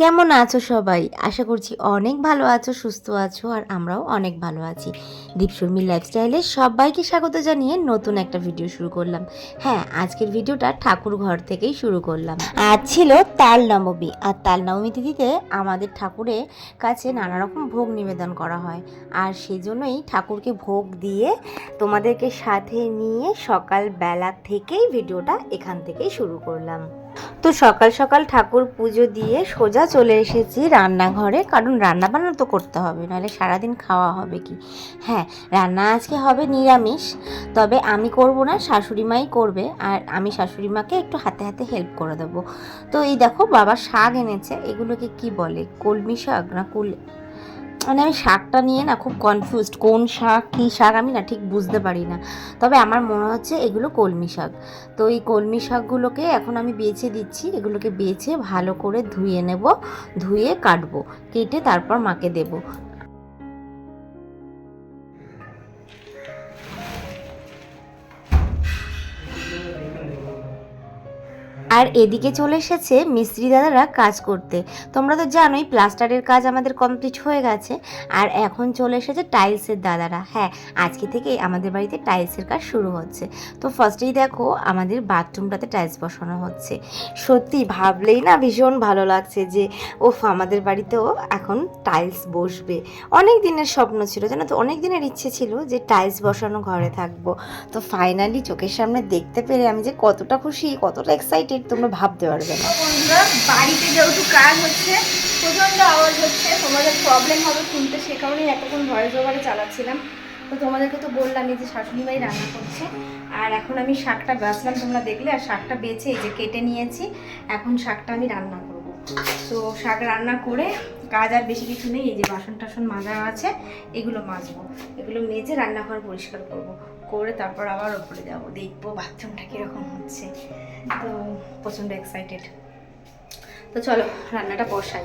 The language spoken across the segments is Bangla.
কেমন আছো সবাই? আশা করছি অনেক ভালো আছো, সুস্থ আছো, আর আমরাও অনেক ভালো আছি। দীপশর্মী লাইফস্টাইলে সবাইকে স্বাগত জানিয়ে নতুন একটা ভিডিও শুরু করলাম। হ্যাঁ আজকের ভিডিওটা ঠাকুর ঘর থেকেই শুরু করলাম। আর ছিল তাল নবমী আর তাল নবমী তিথিতে আমাদের ঠাকুরের কাছে নানা রকম ভোগ নিবেদন করা হয়। আর সেজন্যই ঠাকুরকে ভোগ দিয়ে তোমাদেরকে সাথে নিয়ে সকালবেলা থেকেই ভিডিওটা এখান থেকেই শুরু করলাম। তো সকাল সকাল ঠাকুর পুজো দিয়ে সোজা চলে এসেছি রান্নাঘরে। কারণ রান্না বান্না তো করতে হবে, নাহলে সারাদিন খাওয়া হবে কি? হ্যাঁ রান্না আজকে হবে নিরামিষ, তবে আমি করব না, শাশুড়ি মাই করবে, আর আমি শাশুড়ি মাকে একটু হাতে হাতে হেল্প করে দেবো। তো এই দেখো, বাবা শাক এনেছে, এগুলোকে কি বলে? কলমি শাক না কুল মানে আমি শাকটা নিয়ে না খুব কনফিউজড কোন শাক, কী শাক আমি না ঠিক বুঝতে পারি না। তবে আমার মনে হচ্ছে এগুলো কলমি শাক। তো এই কলমি শাকগুলোকে এখন আমি বেছে দিচ্ছি, এগুলোকে বেছে ভালো করে ধুয়ে নেব, ধুয়ে কাটবো, কেটে তারপর মাকে দেব। আর এদিকে চলে এসেছে মিস্ত্রি দাদারা কাজ করতে। তোমরা তো জানোই, প্লাস্টারের কাজ আমাদের কমপ্লিট হয়ে গেছে। আর এখন চলে এসেছে টাইলসের দাদারা। হ্যাঁ আজকে থেকে আমাদের বাড়িতে টাইলসের কাজ শুরু হচ্ছে। তো ফার্স্টেই দেখো, আমাদের বাথরুমটাতে টাইলস বসানো হচ্ছে। সত্যি ভাবলেই না ভীষণ ভালো লাগছে যে, ওফ, আমাদের বাড়িতেও এখন টাইলস বসবে। অনেক দিনের স্বপ্ন ছিল, জানো তো, অনেক দিনের ইচ্ছে ছিল যে টাইলস বসানো ঘরে থাকব। তো ফাইনালি চোখের সামনে দেখতে পেরে আমি যে কতটা খুশি, কতটা এক্সাইটেড তোমরা ভাবতে পারবে না। বাড়িতে যেহেতু কাজ হচ্ছে, প্রচণ্ড আওয়াজ হচ্ছে, তোমাদের প্রবলেম হবে শুনতে, সে কারণেই এতক্ষণ ভয়েস ওভারে চালাচ্ছিলাম। তো তোমাদেরকে তো বললামই যে শাশুড়ি মাই রান্না করছে, আর এখন আমি শাকটা বাছলাম তোমরা দেখলে, আর শাকটা বেছে এই যে কেটে নিয়েছি, এখন শাকটা আমি রান্না করব। তো শাক রান্না করে কাজ আর বেশি কিছু নেই, এই যে বাসন টাসন মাজা আছে, এগুলো মাজবো। এগুলো মেজে রান্নাঘর পরিষ্কার করব। করে তারপর আবার ওপরে যাব। দেখব বাথরুমটা কীরকম হচ্ছে। তো প্রচণ্ড এক্সাইটেড তো চলো, রান্নাটা বসাই।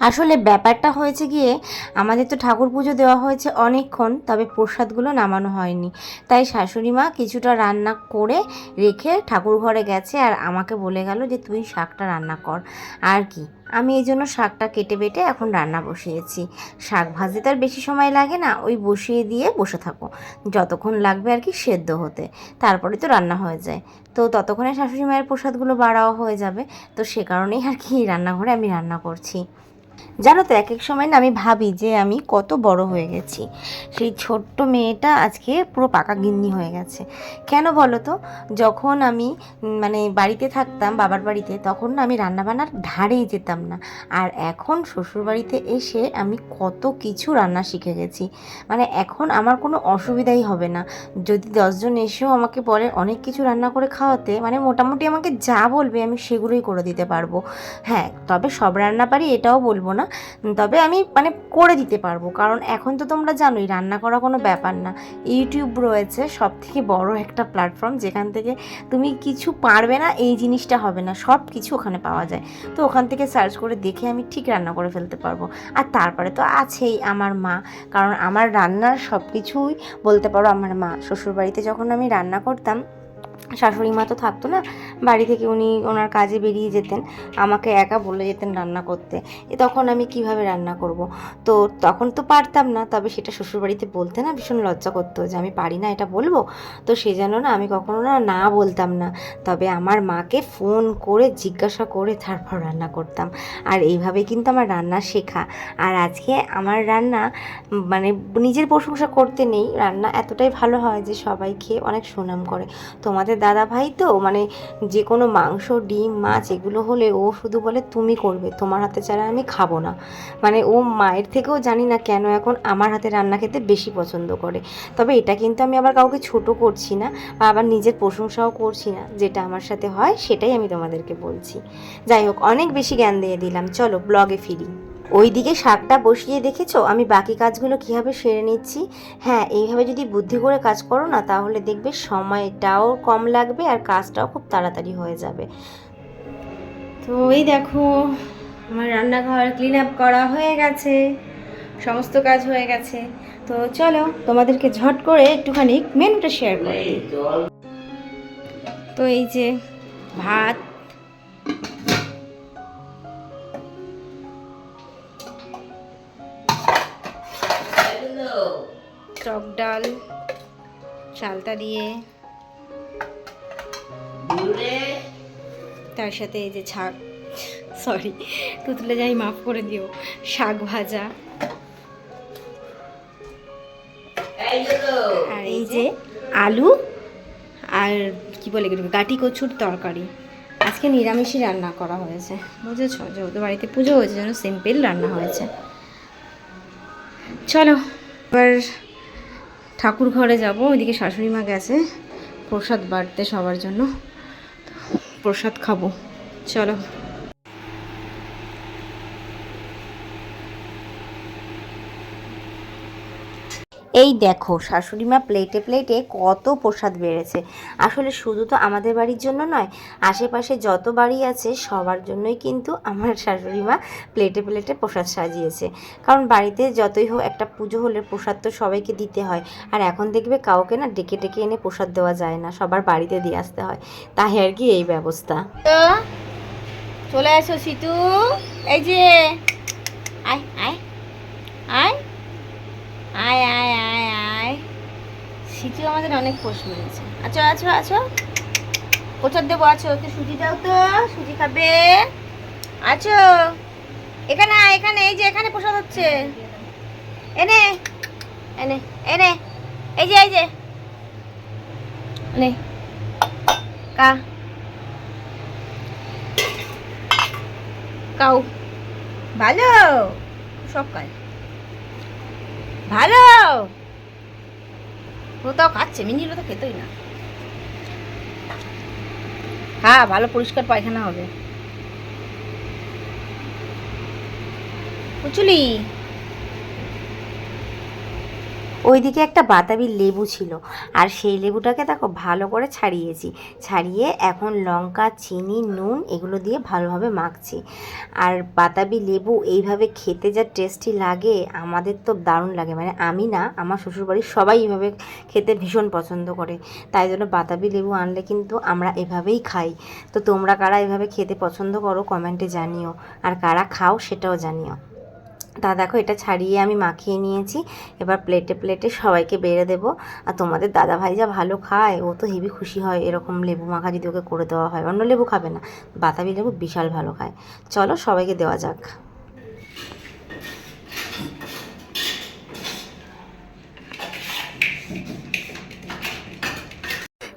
আসলে ব্যাপারটা হয়েছে গিয়ে আমাদের তো ঠাকুর পুজো দেওয়া হয়েছে অনেকক্ষণ, তবে প্রসাদগুলো নামানো হয়নি। তাই শাশুড়ি মা কিছুটা রান্না করে রেখে ঠাকুর ঘরে গেছে আর আমাকে বলে গেল যে, তুই শাকটা রান্না কর। আর কি, আমি এই জন্য শাকটা কেটে বেটে এখন রান্না বসিয়েছি। শাক ভাজতে তার বেশি সময় লাগে না, ওই বসিয়ে দিয়ে বসে থাকো। যতক্ষণ লাগবে আর কি সেদ্ধ হতে, তারপরে তো রান্না হয়ে যায়। তো ততক্ষণে শাশুড়ি মায়ের প্রসাদগুলো বাড়াও হয়ে যাবে, তো সে কারণেই আর কি রান্নাঘরে আমি রান্না করছি। জানো তো এক এক সময় না আমি ভাবি যে আমি কত বড় হয়ে গেছি। সেই ছোট্ট মেয়েটা আজকে পুরো পাকা গিন্নি হয়ে গেছে। কেন বলো তো? যখন আমি মানে বাড়িতে থাকতাম, বাবার বাড়িতে, তখন আমি রান্নাবান্নার ধারেই যেতাম না। আর এখন শ্বশুর বাড়িতে এসে আমি কত কিছু রান্না শিখে গেছি। মানে এখন আমার কোনো অসুবিধাই হবে না। যদি দশজন এসেও আমাকে বলে অনেক কিছু রান্না করে খাওয়াতে মানে মোটামুটি আমাকে যা বলবে আমি সেগুলোই করে দিতে পারব। হ্যাঁ তবে সব রান্না পারি এটাও বলব না। তবে আমি মানে করে দিতে পারব। কারণ এখন তো তোমরা জানোই, রান্না করা কোনো ব্যাপার না। ইউটিউব রয়েছে সব থেকে বড় একটা প্ল্যাটফর্ম যেখান থেকে তুমি কিছু পারবে না, এই জিনিসটা হবে না। সব কিছু ওখানে পাওয়া যায়। তো ওখান থেকে সার্চ করে দেখে আমি ঠিক রান্না করে ফেলতে পারব। আর তারপরে তো আছেই আমার মা। কারণ আমার রান্নার সব কিছুই বলতে পারো আমার মা। শ্বশুরবাড়িতে যখন আমি রান্না করতাম শাশুড়ি মা তো থাকতো না, বাড়ি থেকে উনি ওনার কাজে বেরিয়ে যেতেন, আমাকে একা বলে যেতেন রান্না করতে। এ তখন আমি কীভাবে রান্না করব? তো তখন তো পারতাম না, তবে সেটা শ্বশুরবাড়িতে বলতে না ভীষণ লজ্জা করতো যে আমি পারি না এটা বলব। তো সে যেন না আমি কখনো না না বলতাম না। তবে আমার মাকে ফোন করে জিজ্ঞাসা করে তারপর রান্না করতাম। আর এইভাবে কিন্তু আমার রান্না শেখা। আর আজকে আমার রান্না মানে নিজের প্রশংসা করতে নেই, রান্না এতটাই ভালো হয় যে সবাই খেয়ে অনেক সুনাম করে। তোমাদের তোমাদের দাদা ভাই তো মানে যে কোনো মাংস, ডিম, মাছ, এগুলো হলে ও শুধু বলে, তুমি করবে, তোমার হাতে ছাড়া আমি খাব না। মানে ও মায়ের থেকেও জানি না কেন এখন আমার হাতে রান্না খেতে বেশি পছন্দ করে। তবে এটা কিন্তু আমি আবার কাউকে ছোট করছি না, বা আবার নিজের প্রশংসাও করছি না, যেটা আমার সাথে হয়, সেটাই আমি তোমাদেরকে বলছি। যাই হোক, অনেক বেশি জ্ঞান দিয়ে দিলাম। চলো ব্লগে ফিরি। ওইদিকে শাকটা বসিয়ে দেখেছ? আমি বাকি কাজগুলো কীভাবে সেরে নিচ্ছি? হ্যাঁ এইভাবে যদি বুদ্ধি করে কাজ করো না, তাহলে দেখবে সময়টাও কম লাগবে আর কাজটাও খুব তাড়াতাড়ি হয়ে যাবে। তো এই দেখো, আমার রান্নাঘর ক্লিন আপ করা হয়ে গেছে। সমস্ত কাজ হয়ে গেছে। তো চলো, তোমাদেরকে ঝট করে একটুখানি মেনুটা শেয়ার করে তো এই যে ভাত টক ডাল চালতা দিয়ে। তার সাথে এই যে শাক সরি তুতলে যাই মাফ করে দিও শাক ভাজা। আর এই যে আলু আর কি বলে গাটি কচুর তরকারি। আজকে নিরামিষই রান্না করা হয়েছে বুঝেছ? যেহেতু বাড়িতে পুজো হয়েছে যেন সিম্পল রান্না হয়েছে। চলো এবার ঠাকুর ঘরে যাব ওইদিকে শাশুড়ি মা গেছে প্রসাদ বাড়তে সবার জন্য। প্রসাদ খাব। চলো। এই দেখো, শাশুড়ি মা প্লেটে প্লেটে কত প্রসাদ বেড়েছে। আসলে শুধু তো আমাদের বাড়ির জন্য নয়, আশেপাশে যত বাড়ি আছে, সবার জন্যই কিন্তু আমার শাশুড়ি মা প্লেটে প্লেটে প্রসাদ সাজিয়েছে। কারণ বাড়িতে যতই হোক, একটা পুজো হলে প্রসাদ তো সবাইকে দিতে হয়। আর এখন দেখবে কাউকে না ডেকে ডেকে এনে প্রসাদ দেওয়া যায় না, সবার বাড়িতে দিয়ে আসতে হয়। তাই আর কি এই ব্যবস্থা। চলে আসো, সিতু। এই যে, আয় আয় আয়। আয় আয় আয় আয়। সিতু আমাদের অনেক পোষ মেরেছে আছো আছো আছো? প্রচার দেবো? আছো একটু সুজি দাও তো সুজি খাবে। আছো? এখানে আয়, এখানে এই যে এখানে প্রসাদ হচ্ছে। এনে এনে এনে এই যে এই যে। নে কা। কাউ। ভালো? সব কাজ। ভালো। ও তাও খাচ্ছে মিনিগুলো তো খেতেই না। হ্যাঁ ভালো পরিষ্কার পায়খানা হবে। কুচুলি ওইদিকে একটা বাতাবি লেবু ছিল। আর সেই লেবুটাকে দেখো ভালো করে ছাড়িয়েছি। ছাড়িয়ে এখন লঙ্কা, চিনি, নুন এগুলো দিয়ে ভালোভাবে মাখছি। আর বাতাবি লেবু এইভাবে খেতে যা টেস্টি লাগে, আমাদের তো দারুণ লাগে। মানে আমি না, আমার শ্বশুরবাড়ির সবাই এইভাবে খেতে ভীষণ পছন্দ করে। তাই জন্য বাতাবি লেবু আনলে কিন্তু আমরা এভাবেই খাই। তো তোমরা কারা এভাবে খেতে পছন্দ করো কমেন্টে জানিও। আর কারা খাও সেটাও জানিও। তা দেখো, এটা ছাড়িয়ে আমি মাখিয়ে নিয়েছি। এবার প্লেটে প্লেটে সবাইকে বেড়ে দেবো। আর তোমাদের দাদা ভাই যা ভালো খায়, ও তো হেবি খুশি হয় এরকম লেবু মাখা যদি ওকে করে দেওয়া হয়। অন্য লেবু খাবে না, বাতাবি লেবু বিশাল ভালো খায়। চলো সবাইকে দেওয়া যাক।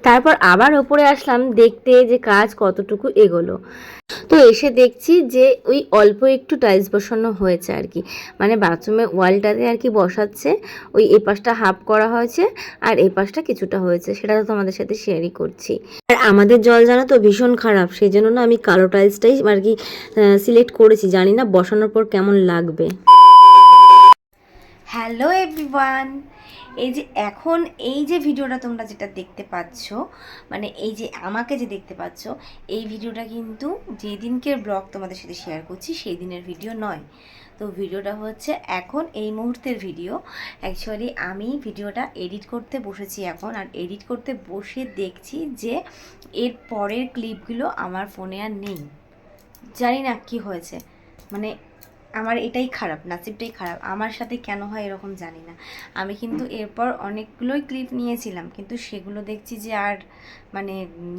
তারপর আবার ওপরে আসলাম, দেখতে যে কাজ কতটুকু এগোলো। তো এসে দেখছি যে ওই অল্প একটু টাইলস বসানো হয়েছে আর কি। মানে বাথরুমের ওয়ালটাতে আর কি বসাচ্ছে, ওই এ পাশটা হাফ করা হয়েছে আর এ পাশটা কিছুটা হয়েছে, সেটা তো তোমাদের সাথে শেয়ারই করছি। আর আমাদের জল জানা তো ভীষণ খারাপ, সেই জন্য না আমি কালো টাইলসটাই আর কি সিলেক্ট করেছি, জানি না বসানোর পর কেমন লাগবে। Hello everyone. এই যে এখন এই যে ভিডিওটা তোমরা যেটা দেখতে পাচ্ছ মানে এই যে আমাকে যে দেখতে পাচ্ছ, এই ভিডিওটা কিন্তু যেদিনকের ব্লগ তোমাদের সাথে শেয়ার করছি সেই দিনের ভিডিও নয়। তো ভিডিওটা হচ্ছে এখন এই মুহূর্তের ভিডিও। অ্যাকচুয়ালি আমি ভিডিওটা এডিট করতে বসেছি এখন, আর এডিট করতে বসে দেখছি যে এর পরের ক্লিপগুলো আমার ফোনে আর নেই। জানি না কী হয়েছে। মানে আমার এটাই খারাপ নাসিবটাই খারাপ। আমার সাথে কেন হয় এরকম জানি না। আমি কিন্তু এরপর অনেকগুলোই ক্লিপ নিয়েছিলাম কিন্তু সেগুলো দেখছি যে আর মানে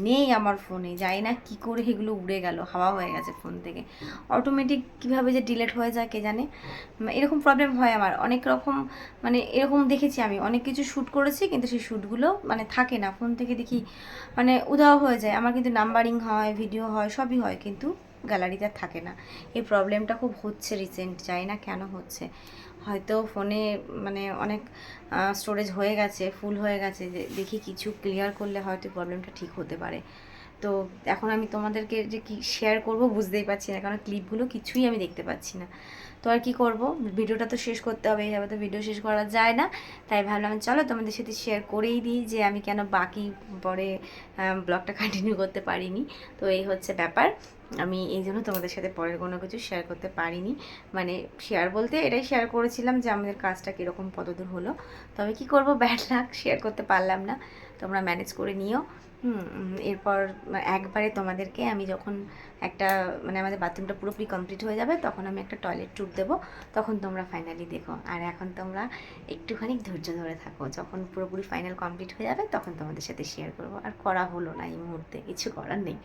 নেই আমার ফোনে জানি না কি করে সেগুলো উড়ে গেল হাওয়া হয়ে গেছে ফোন থেকে। অটোমেটিক কীভাবে যে ডিলেট হয়ে যায় কে জানে? এরকম প্রবলেম হয় আমার। অনেক রকম মানে এরকম দেখেছি আমি। অনেক কিছু শ্যুট করেছি কিন্তু সেই শ্যুটগুলো মানে থাকে না। ফোন থেকে দেখি মানে উধাও হয়ে যায়। আমার কিন্তু নাম্বারিং হয় ভিডিও হয় সবই হয়। কিন্তু গ্যালারিতে থাকে না। এই প্রবলেমটা খুব হচ্ছে রিসেন্ট যাই না কেন হচ্ছে। হয়তো ফোনে মানে অনেক স্টোরেজ হয়ে গেছে ফুল হয়ে গেছে, যে দেখি কিছু ক্লিয়ার করলে হয়তো প্রবলেমটা ঠিক হতে পারে। তো এখন আমি তোমাদেরকে যে কি শেয়ার করব বুঝতেই পারছি না, কারণ ক্লিপগুলো কিছুই আমি দেখতে পাচ্ছি না। তো আর কি করব? ভিডিওটা তো শেষ করতে হবে এইভাবে তো ভিডিও শেষ করা যায় না। তাই ভাবলাম, চলো তোমাদের সাথে শেয়ার করেই দিই যে আমি কেন বাকি পরে ব্লগটা কন্টিনিউ করতে পারিনি। তো এই হচ্ছে ব্যাপার। আমি এই জন্য তোমাদের সাথে পরের কোনো কিছু শেয়ার করতে পারিনি। মানে শেয়ার বলতে এটাই শেয়ার করেছিলাম যে আমাদের কাজটা কীরকম কতদূর হলো। তবে কি করব? ব্যাড লাক শেয়ার করতে পারলাম না। তোমরা ম্যানেজ করে নিও। এরপর একবারে তোমাদেরকে আমি যখন একটা মানে আমাদের বাথরুমটা পুরোপুরি কমপ্লিট হয়ে যাবে, তখন আমি একটা টয়লেট ট্যুর দেবো। তখন তোমরা ফাইনালি দেখো। আর এখন তোমরা একটুখানি ধৈর্য ধরে থাকো। যখন পুরোপুরি ফাইনাল কমপ্লিট হয়ে যাবে, তখন তোমাদের সাথে শেয়ার করব। আর করা হলো না এই মুহূর্তে, কিছু করার নেই।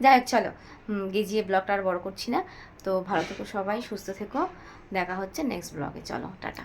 যাই হোক, চলো গেজিয়ে ব্লগটা আর বড় করছি না। তো ভালো থেকো সবাই, সুস্থ থেকো। দেখা হচ্ছে নেক্সট ব্লগে চলো, টাটা।